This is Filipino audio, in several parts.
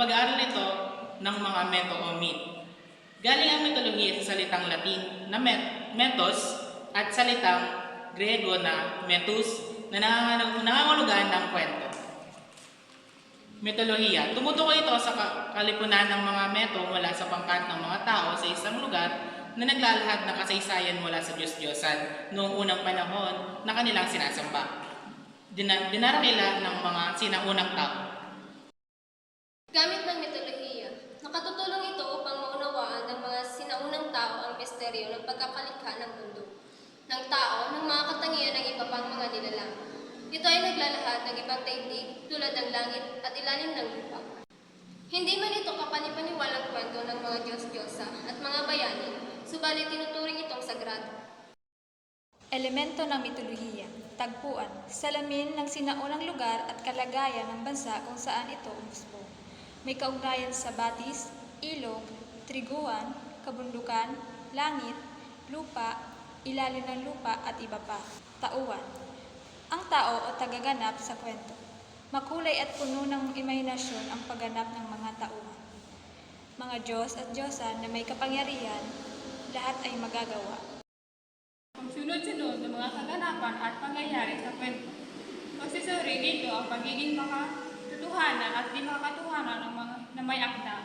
pag-aaral nito ng mga meto o myth. Galing ang mitolohiya sa salitang Latin na met, metos at salitang Grego na metus na nangangulugan ng kwento. Mitolohiya. Tumutukoy ito sa ka- kalipunan ng mga meto mula sa pangkat ng mga tao sa isang lugar na naglalahad ng kasaysayan mula sa Diyos-Diyosan noong unang panahon na kanilang sinasamba. Dina- dinarakila ng mga sinaunang tao. Gamit ng mitolohiya, nakatutulong ito upang maunawaan ng mga sinaunang tao misteryo ng pagkakalikha ng mundo, ng tao, ng mga katangian ng iba pang mga nilalang. Ito ay naglalahad ng ibang daigdig tulad ng langit at ilalim ng lupa. Hindi man ito kapanipaniwalang kwento ng mga Diyos-Diyosa at mga bayani, subalit tinuturing itong sagrado. Elemento ng mitolohiya, tagpuan, salamin ng sinaunang lugar at kalagayan ng bansa kung saan ito umusbong. May kaugnayan sa batis, ilog, triguan, kabundukan, langit, lupa, ilalim ng lupa at iba pa. Tauan. Ang tao o tagaganap sa kwento. Makulay at puno ng imahinasyon ang pagganap ng mga tauhan. Mga Diyos at Diyosa na may kapangyarihan, lahat ay magagawa. Ang sunod-sunod ng mga kaganapan at pangyayari sa kwento. Magsisuri dito ang pagiging makatotohanan at di makatotohanan ng mga na may akda.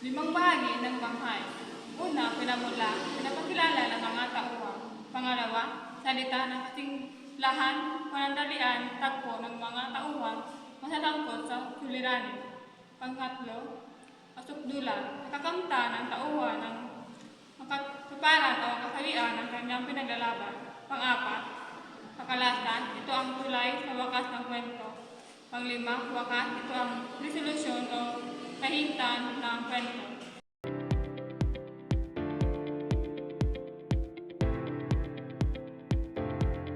Limang bahagi ng banghay. Una, pinamula, pinapakilala ng mga tauhan. Pangalawa, salita ng katinglahan, panandalian, tagpo ng mga tauhan, masalangkot sa suliranin. Pangatlo, asukdulan, nakakamta ng tauhan ng Makatuparan o kakalian ng kanyang pinaglalaban. Pang-apat, kakalasan, ito ang tulay sa wakas ng kwento. Panglima, wakas, ito ang resolusyon o kahintan ng